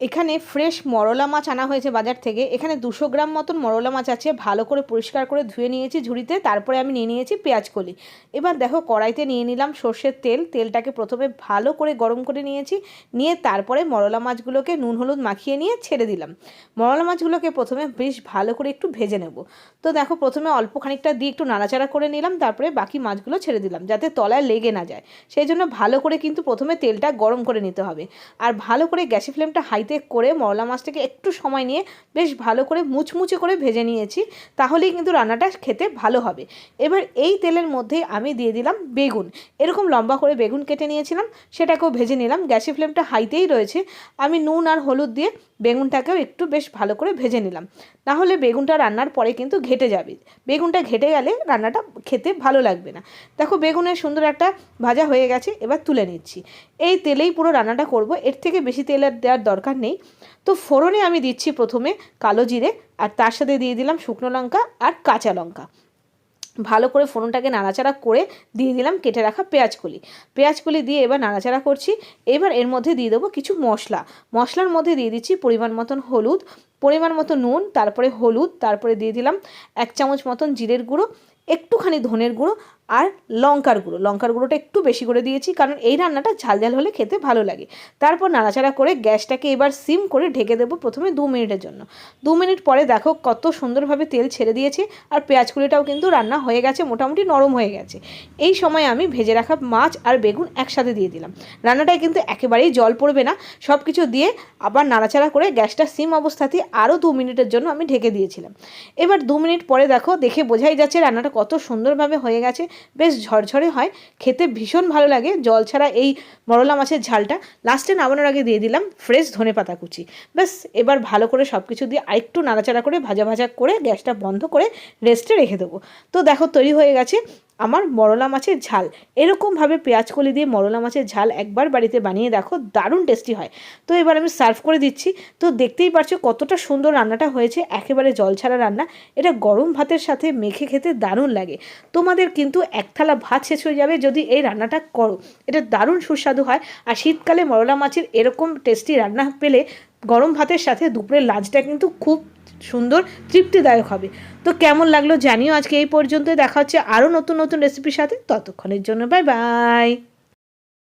এখানে ফ্রেশ মরলা মাছ আনা হয়েছে বাজার থেকে। এখানে দুশো গ্রাম মতন মরলা মাছ আছে। ভালো করে পরিষ্কার করে ধুয়ে নিয়েছি ঝুড়িতে। তারপরে আমি নিয়ে নিয়েছি পেঁয়াজ কলি। এবার দেখো, কড়াইতে নিয়ে নিলাম সর্ষের তেল। তেলটাকে প্রথমে ভালো করে গরম করে নিয়েছি। নিয়ে তারপরে মরলা মাছগুলোকে নুন, হলুদ মাখিয়ে নিয়ে ছেড়ে দিলাম। মরলা মাছগুলোকে প্রথমে বেশ ভালো করে একটু ভেজে নেব। তো দেখো, প্রথমে অল্প খানিকটা দিয়ে একটু নাড়াচাড়া করে নিলাম। তারপরে বাকি মাছগুলো ছেড়ে দিলাম, যাতে তলায় লেগে না যায়। সেই জন্য ভালো করে কিন্তু প্রথমে তেলটা গরম করে নিতে হবে। আর ভালো করে গ্যাসের ফ্লেমটা হাইতে করে মরলা মাছটাকে একটু সময় নিয়ে বেশ ভালো করে মুচমুচে করে ভেজে নিয়েছি, তাহলেই কিন্তু রান্নাটা খেতে ভালো হবে। এবার এই তেলের মধ্যেই আমি দিয়ে দিলাম বেগুন। এরকম লম্বা করে বেগুন কেটে নিয়েছিলাম, সেটাকেও ভেজে নিলাম। গ্যাসের ফ্লেমটা হাইতেই রয়েছে। আমি নুন আর হলুদ দিয়ে বেগুনটাকেও একটু বেশ ভালো করে ভেজে নিলাম। নাহলে বেগুনটা রান্নার পরে কিন্তু ঘেটে যাবে। বেগুনটা ঘেটে গেলে রান্নাটা খেতে ভালো লাগবে না। দেখো বেগুনের সুন্দর একটা ভাজা হয়ে গেছে, এবার তুলে নিচ্ছি। এই তেলেই পুরো রান্নাটা করব। এর থেকে বেশি তেল দেওয়ার দেওয়ার দরকার নেই। তো ফোড়নে আমি দিচ্ছি প্রথমে কালো জিরে আর তার সাথে দিয়ে দিলাম শুকনো লঙ্কা আর কাঁচা লঙ্কা। ভালো করে ফোড়নটাকে নাড়াচাড়া করে দিয়ে দিলাম কেটে রাখা পেঁয়াজকলি। পেঁয়াজকলি দিয়ে এবার নাড়াচাড়া করছি। এবার এর মধ্যে দিয়ে দেবো কিছু মশলা। মশলার মধ্যে দিয়ে দিচ্ছি পরিমাণ মতন হলুদ পরিমাণ মতো নুন, তারপরে হলুদ, তারপরে দিয়ে দিলাম এক চামচ মতন জিরের গুঁড়ো, একটুখানি ধনের গুঁড়ো আর লঙ্কার গুঁড়ো। লঙ্কার গুঁড়োটা একটু বেশি করে দিয়েছি কারণ এই রান্নাটা ঝাল ঝাল হলে খেতে ভালো লাগে। তারপর নাড়াচাড়া করে গ্যাসটাকে এবার সিম করে ঢেকে দেবো প্রথমে দু মিনিটের জন্য। দু মিনিট পরে দেখো কত সুন্দরভাবে তেল ছেড়ে দিয়েছে আর পেঁয়াজ কুলিটাও কিন্তু রান্না হয়ে গেছে, মোটামুটি নরম হয়ে গেছে। এই সময় আমি ভেজে রাখা মাছ আর বেগুন একসাথে দিয়ে দিলাম। রান্নাটায় কিন্তু একেবারেই জল পড়বে না। সব কিছু দিয়ে আবার নাড়াচাড়া করে গ্যাসটা সিম অবস্থাতেই আরও দু মিনিটের জন্য আমি ঢেকে দিয়েছিলাম। এবার দু মিনিট পরে দেখো, দেখে বোঝাই যাচ্ছে রান্নাটা কত সুন্দরভাবে হয়ে গেছে। বেশ ঝরঝরে হয়, খেতে ভীষণ ভালো লাগে। জল ছাড়া এই মরলা মাছের ঝালটা লাস্টে নামানোর আগে দিয়ে দিলাম ফ্রেশ ধনে পাতা কুচি। ব্যাস, এবার ভালো করে সব কিছু দিয়ে আরেকটু নাড়াচাড়া করে, ভাজা ভাজা করে গ্যাসটা বন্ধ করে রেস্টে রেখে দেবো। তো দেখো, তৈরি হয়ে গেছে। আমার মরলা মাছের ঝাল। এরকমভাবে পেঁয়াজ কলি দিয়ে মরলা মাছের ঝাল একবার বাড়িতে বানিয়ে দেখো, দারুণ টেস্টি হয়। তো এবার আমি সার্ভ করে দিচ্ছি। তো দেখতেই পারছ কতটা সুন্দর রান্নাটা হয়েছে, একেবারে জল ছাড়া রান্না। এটা গরম ভাতের সাথে মেখে খেতে দারুণ লাগে। তোমাদের কিন্তু এক থালা ভাত শেষ হয়ে যাবে যদি এই রান্নাটা করো। এটা দারুণ সুস্বাদু হয়। আর শীতকালে মরলা মাছের এরকম টেস্টি রান্না পেলে গরম ভাতের সাথে দুপুরের লাঞ্চটা কিন্তু খুব সুন্দর, তৃপ্তিদায়ক হবে। তো কেমন লাগল জানিও আজকে এই পর্যন্ত দেখা হচ্ছে আরও নতুন নতুন রেসিপির সাথে। ততক্ষণের জন্য বাই বাই